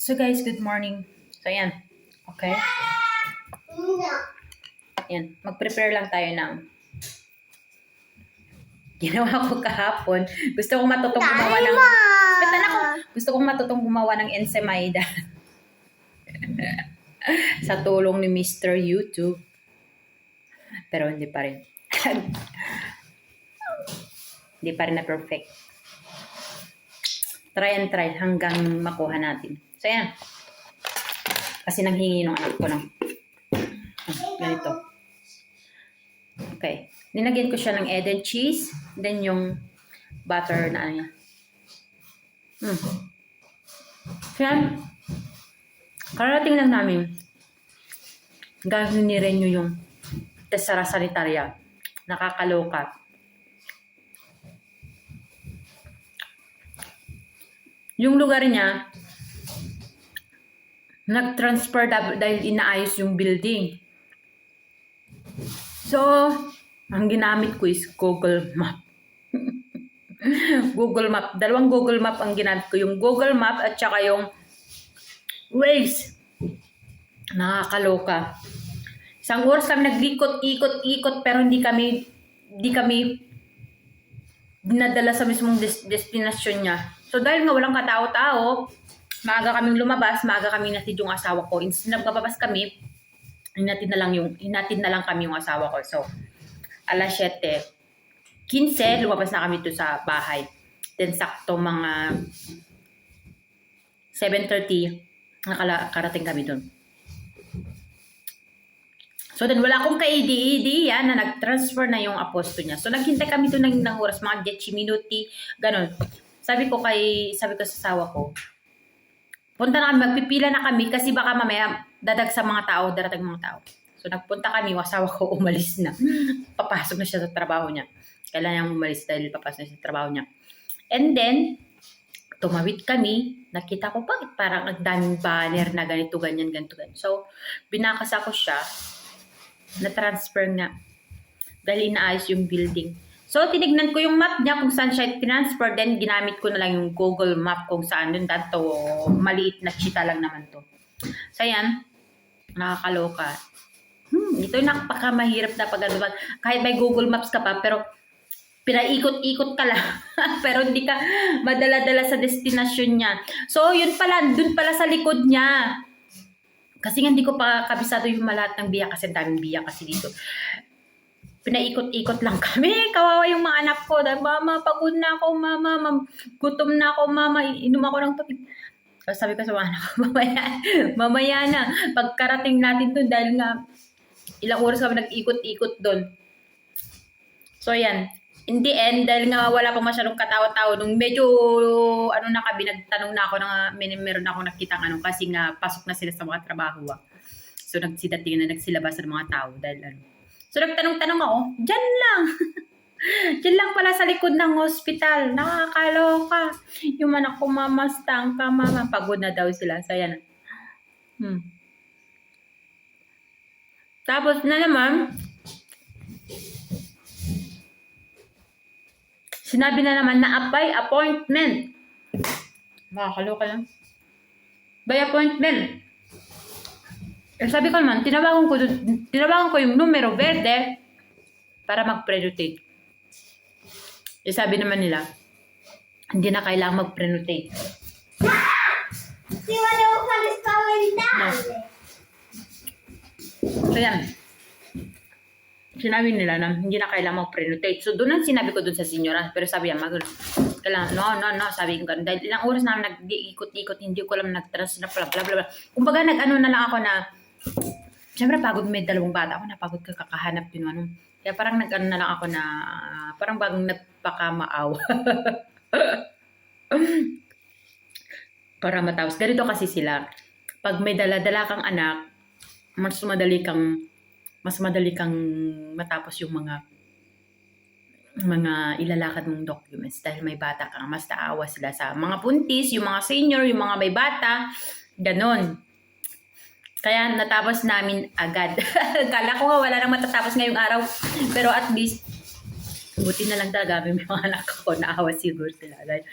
So guys, good morning. So ayan. Okay. Ayan. Mag-prepare lang tayo ng ginawa ko kahapon. Gusto kong matutong gumawa ng... Basta na ko. Gusto kong matutong gumawa ng ensemaida. Sa tulong ni Mr. YouTube. Pero hindi pa rin. hindi pa rin na perfect. Try and try hanggang makuha natin. So, yan. Kasi nanghingi ng anak ko ng ah, ganito. Okay. Ninagyan ko siya ng Eden cheese. Then yung butter na ano niya. Hmm. So, yan. Kararating lang namin. Gagawin ni Renyo yung Tesara Sanitaria. Nakakaloka. Yung lugar niya, nag-transfer da- dahil inaayos yung building. So, ang ginamit ko is Google Map. Google Map. Dalawang Google Map ang ginamit ko. Yung Google Map at saka yung Waze. Nakakaloka. Isang oras kami naglikot, ikot, ikot, pero hindi kami, hindi kami dinadala sa mismong des- destinasyon niya. So dahil nga walang katao-tao, maaga kaming lumabas, maaga kaming natid yung asawa ko. Instead na babas kami, hinatid na lang yung hinatid na lang kami yung asawa ko. So alas 7, 15, lumabas na kami to sa bahay. Then sakto mga 7.30, nakarating kami doon. So then wala akong ka-idea na nag-transfer na yung aposto niya. So naghintay kami doon ng, ng oras, mga 10 minuti, ganun. Sabi ko kay, sabi ko sa asawa ko, punta na kami, magpipila na kami kasi baka mamaya dadag sa mga tao, darating mga tao. So nagpunta kami, yung asawa ko umalis na. Papasok na siya sa trabaho niya. Kailangan niyang umalis dahil papasok na siya sa trabaho niya. And then, tumawid kami, nakita ko, bakit parang ang daming banner na ganito, ganyan, ganito, ganyan. So, binakas ako siya, na-transfer nga. Dahil inaayos yung building. So, tinignan ko yung map niya kung saan siya transfer. Then, ginamit ko na lang yung Google Map kung saan dun. Dato, maliit na chita lang naman to. So, yan. Nakakaloka. Hmm, ito yung napakamahirap na pag Kahit may Google Maps ka pa, pero pinaikot-ikot ka lang. pero hindi ka madala-dala sa destinasyon niya. So, yun pala, dun pala sa likod niya. Kasi nga hindi ko pa kabisado yung lahat ng biyak kasi daming biyak kasi dito. Pinaikot-ikot lang kami. Kawawa yung mga anak ko. Dahil, mama, pagod na ako, mama, mam, gutom na ako, mama, inom ako ng tubig. So, sabi ko sa mga anak ko, mamaya, mamaya na. Pagkarating natin doon, dahil nga, ilang oras kami nag-ikot-ikot doon. So, yan. In the end, dahil nga wala pa masyadong katawa-tao, nung medyo, ano na kami, nagtanong na ako na may meron ako nakitang ano, kasi nga pasok na sila sa mga trabaho. Ah. So, nagsidating na nagsilabas ng mga tao dahil ano. So, nagtanong-tanong ako, dyan lang. dyan lang pala sa likod ng hospital. Nakakaloka. Yung anak ko, mama, stang ka, mama. Pagod na daw sila. So, yan. Hmm. Tapos na naman, Sinabi na naman na by appointment. Makakaloka lang. By appointment. Eh, sabi ko naman, tinawagan ko, tinawagan ko yung numero verde para mag-prenotate. Eh, sabi naman nila, hindi na kailangang mag-prenotate. Si wala kalis pa No. So, yan. Sinabi nila na hindi na kailangan mag-prenotate. So, doon ang sinabi ko doon sa senyora. Pero sabi niya, mag kailangan, no, no, no, sabi ko ganun. Dahil ilang oras namin nag-ikot-ikot, hindi ko alam nag-trans na bla bla bla. bla. Kumbaga, nag-ano na lang ako na, Siyempre, pagod may dalawang bata ako, napagod ka kakahanap din ano. Kaya parang nag-ano na lang ako na, parang bagong nagpakamaaw. para matapos. Ganito kasi sila. Pag may dala-dala kang anak, mas madali kang mas madali kang matapos yung mga mga ilalakad mong documents dahil may bata ka mas naawa sila sa mga puntis, yung mga senior, yung mga may bata, ganon. Kaya natapos namin agad. Kala ko nga wala nang matatapos ngayong araw. Pero at least, Buti na lang talaga may mga anak ko, naawa siguro sila. Dahil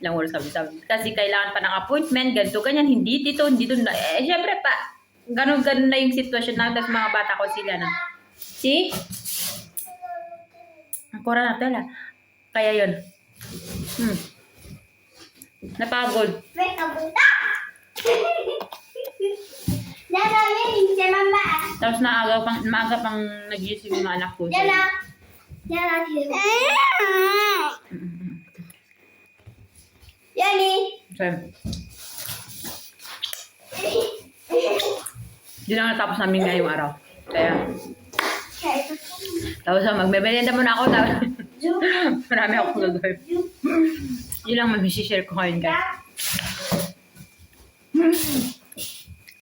ilang oras kami sabi. Kasi kailangan pa ng appointment, ganito, ganyan, hindi dito, hindi dito. Eh, syempre pa, ganun, ganun na yung sitwasyon na tapos mga bata ko sila na. See? Ang kura na tela. Kaya yun. Hmm. Napagod. Wait, kabuta! Tapos naaga pang, maaga pang nag-isip yung mga anak ko. Dada. Dada, dito. Yani. So, yun ang natapos namin ngayong araw. Kaya, tapos ah, magbe-merienda muna ako. Tapos, marami akong gagawin. Yun lang mag-share ko ngayon guys.